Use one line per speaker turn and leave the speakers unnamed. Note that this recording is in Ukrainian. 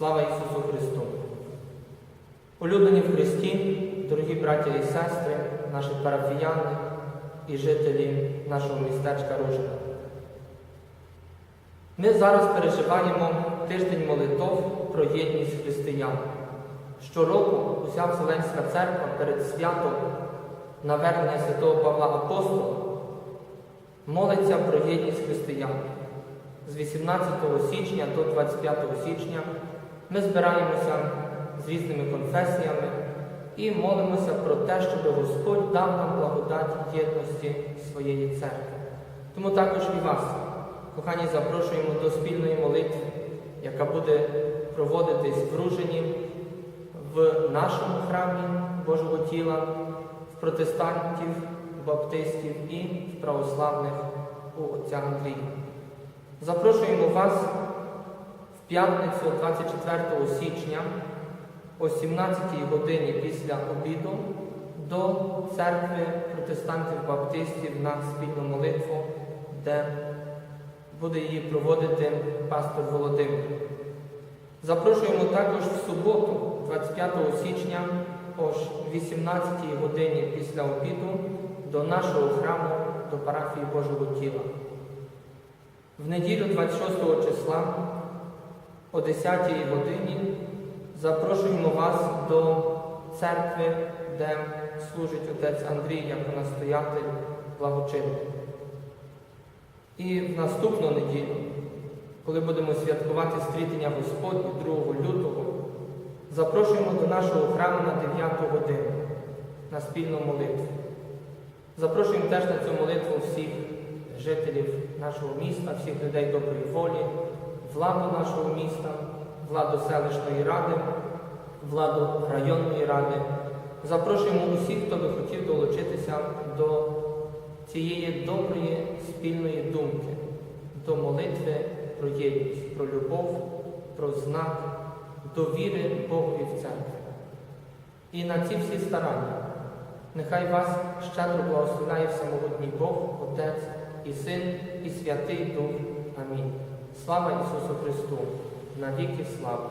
Слава Ісусу Христу! Улюблені в Христі, дорогі браття і сестри, наші парафіяни і жителі нашого містечка Рожина. Ми зараз переживаємо тиждень молитов про єдність християн. Щороку уся Вселенська церква перед святом навернення святого Павла Апостола молиться про єдність християн. З 18 січня до 25 січня ми збираємося з різними конфесіями і молимося про те, щоб Господь дав нам благодать єдності своєї церкви. Тому також і вас, кохані, запрошуємо до спільної молитви, яка буде проводитись в Ружині, в нашому храмі Божого тіла, в протестантів, баптистів і в православних у отця Андрія. Запрошуємо вас п'ятницю 24 січня о 17 годині після обіду до церкви протестантів-баптистів на спільну молитву, де буде її проводити пастор Володимир. Запрошуємо також в суботу, 25 січня о 18 годині після обіду до нашого храму, до парафії Божого тіла. В неділю 26 числа о 10 годині запрошуємо вас до церкви, де служить отець Андрій як настоятель благочинний. І в наступну неділю, коли будемо святкувати стрітення Господнє 2 лютого, запрошуємо до нашого храму на 9 годину на спільну молитву. Запрошуємо теж на цю молитву всіх жителів нашого міста, всіх людей доброї волі, владу нашого міста, владу селищної ради, владу районної ради. Запрошуємо усіх, хто би хотів долучитися до цієї доброї спільної думки, до молитви про єдність, про любов, про знак довіри Богові в церкві. І на ці всі старання нехай вас щедро благословляє всемогутній Бог, Отець і Син, і Святий Дух. Амінь. Слава Ісусу Христу! Навіки слава!